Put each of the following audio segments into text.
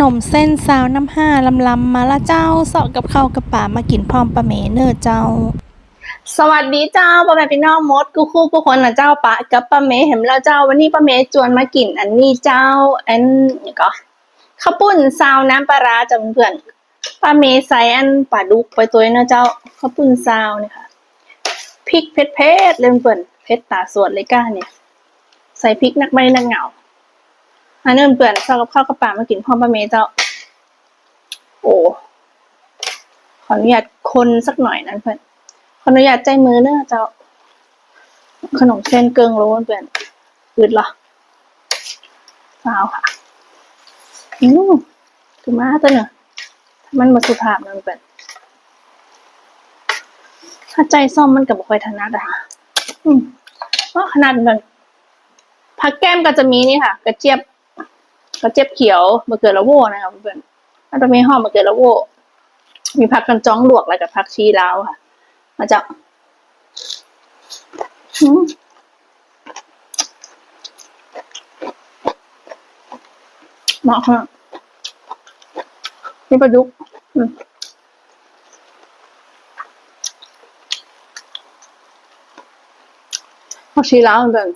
นมเส้นซาวน้ำห้าลำลำมาละเจ้าเสาะกับข้าวกับป่ามากินพร้อมปลาเมเนอร์เจ้า สวัสดีเจ้าป้าแม่พี่น้องมดกูคู่ผู้คนนะเจ้าปะกับป้าเมย์เห็นแล้วเจ้า วันนี้ป้าเมย์จวนมากินอันนี้เจ้า อันนี่ก็ข้าวปุ้นซาวน้ำปลาร้าจ้ะเพื่อนป้าเมย์ใส่อันปลาดุกไปตัวนี้นะเจ้าข้าวปุ้นซาวเนี่ยค่ะพริกเผ็ดเผ็ดเลยเพื่อนเผ็ดตาสวดเลยก้าเนี่ย ใส่พริกนักไม่นักเหงา อันนี้เพื่อนเจ้ากับข้าวกับปลามากินพร้อป้าเมย์เจ้า โอ้ขออนุญาตคนสักหน่อยนะเพื่อนขออนุญาตใจมือเนอะเจ้า ขนมเส้นเกิงโลนเปลี่ยนอืดเหรอเปล่าค่ะอืมถือมาตัวเนอะมันมาสุภาพนั่นเป็นถ้าใจซ่อมมันกับบ่ค่อยถนัดอะค่ะอืมว่าขนาดมันผักแก้มก็จะมีนี่ค่ะ กระเจี๊ยบ กระเจี๊ยบเขียวมะเขือละโว้นะครับเพื่อนมันจะมีหอมมะเขือละโว้มีผักกันจ้องลวกแล้วกับผักชีลาวค่ะ มาจากอืมเหมาะค่ะนี่ปลาดุกอืมพอชีแล้วมันเป็น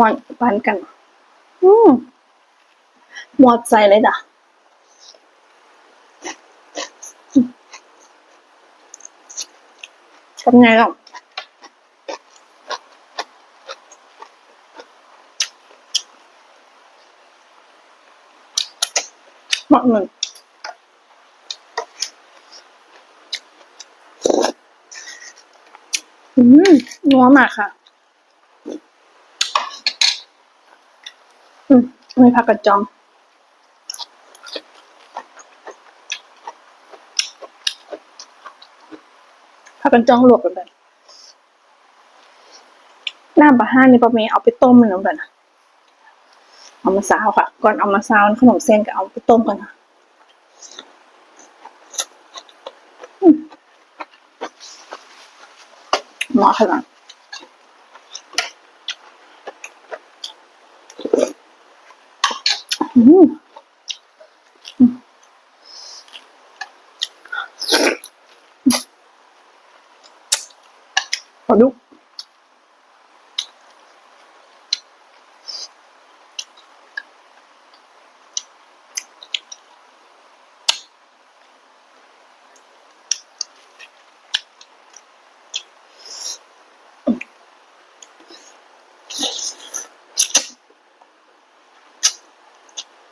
หมอนปันกัน อืมหมดใจเลยจ้ะทำไงล่ะหมักหนึ่งอืมนัวมากค่ะ อืมไม่ผักกระจองผักกันจ้องลวกกันไปน้ำปลาห้านี่ปะเมย์เอาไปต้มมันแล้วกันนะเอามาซาวค่ะ ก่อนเอามาซาวขนมเส้นก็เอาไปต้มกันค่ะมเหมาะขนาดอืมอืม ขอดู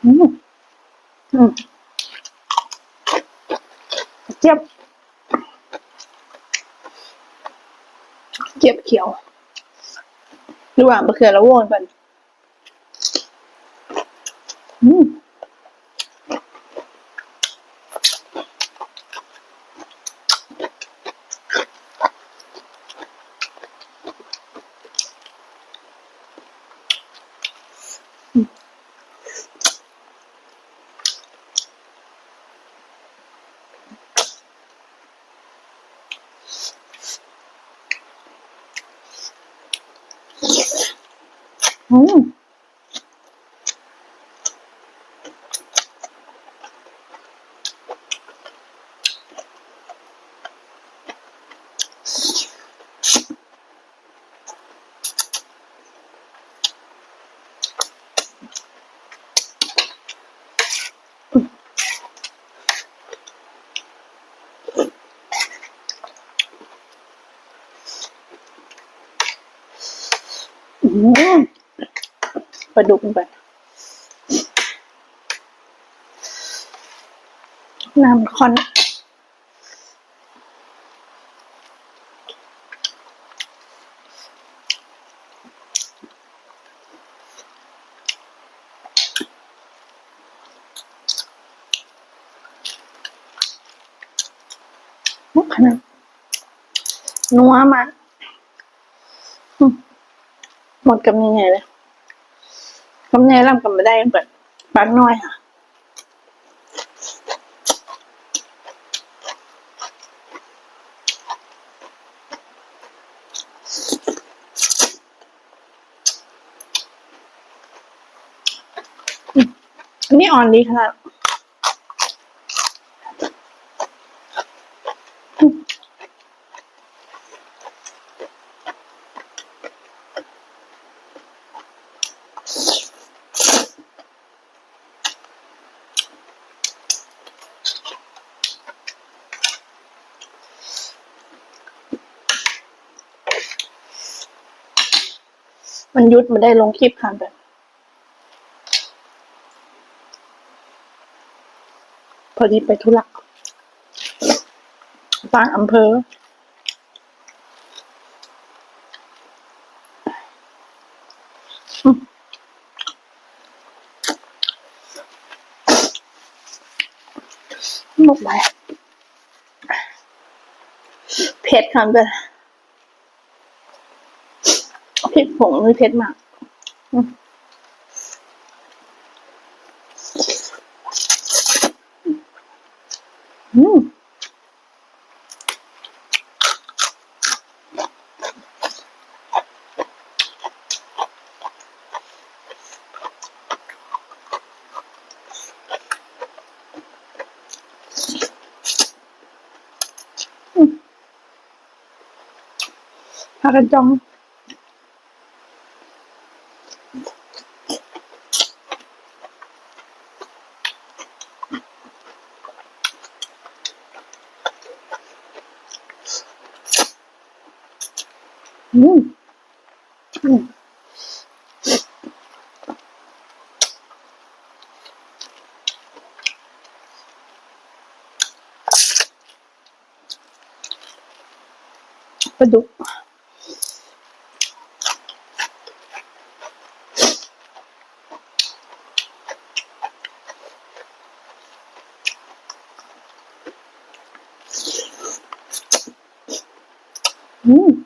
อื เจี๊ยบเขียวรือว่ามะเขือละโวนกันอืม อืมอืม ปลาดุกไปน้ำคอนมุกขนาดนัวมากหมดกับยังไงเลย กำไงร่ำกันมาได้เปิดปักน้อยค่ะอันนี้อ่อนดีขนาด มันยุดมันได้ลงคลิปค่ะแบบพอดีไปธุระต่างอำเภอมหมกไปเผ็ดค่ะแบบ เผ็ดผงหรือเผ็ดมากอืมอืมพากันจอง อืมอืม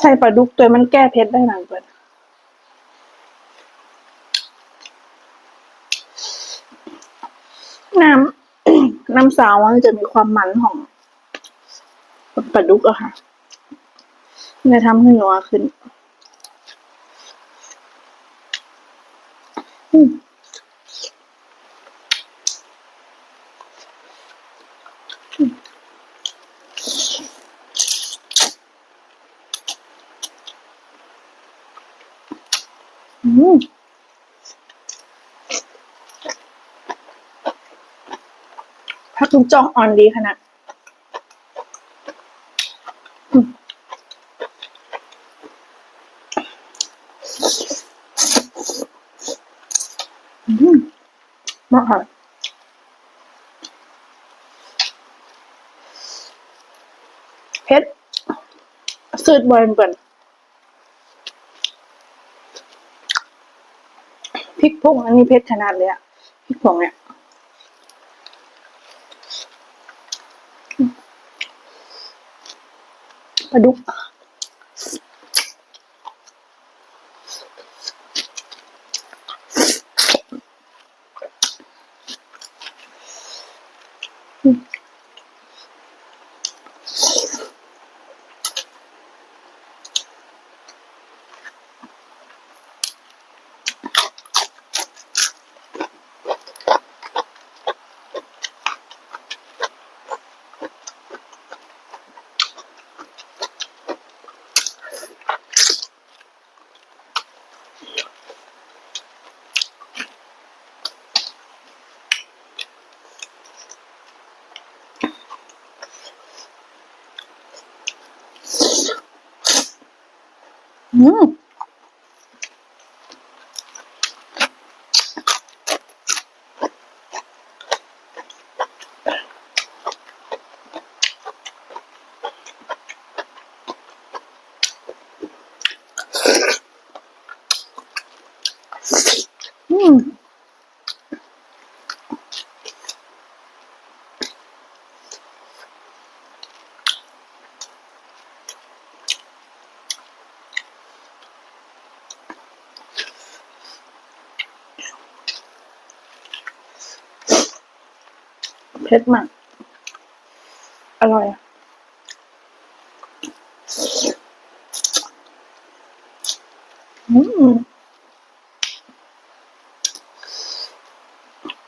ใส่ปลาดุกตัวมันแก้เผ็ดได้หนังเปิดน้ำน้ำสาวมันจะมีความมันของปลาดุกอะค่ะเลยทำให้นัวขึ้น อืมอืม ผักลูกจองอ่อนดีขนาดอืมอืมมากค่ะเผ็ดสืดบอยเปิ่นพริกผงอันนี้เผ็ดขนาดเลยอะพริกผงเนี่ยอืม ปลาดุก อ อืม อืมเผ็ดมาก อร่อยอะอืม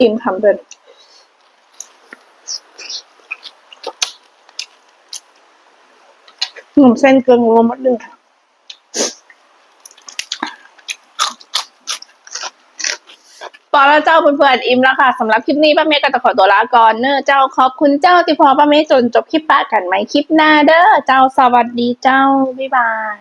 อิ่มทำเป็นหนุ่มเส้นเกินรวมหมดเลยค่ะพอแล้วเจ้าเพื่อนๆอิ่มแล้วค่ะสำหรับคลิปนี้ป้าเมย์ก็จะขอตัวลาก่อนเนอะเจ้าขอบคุณเจ้าที่พอป้าเมย์จนจบคลิปป้ากันไหมคลิปหน้าเด้อเจ้าสวัสดีเจ้าบ๊ายบาย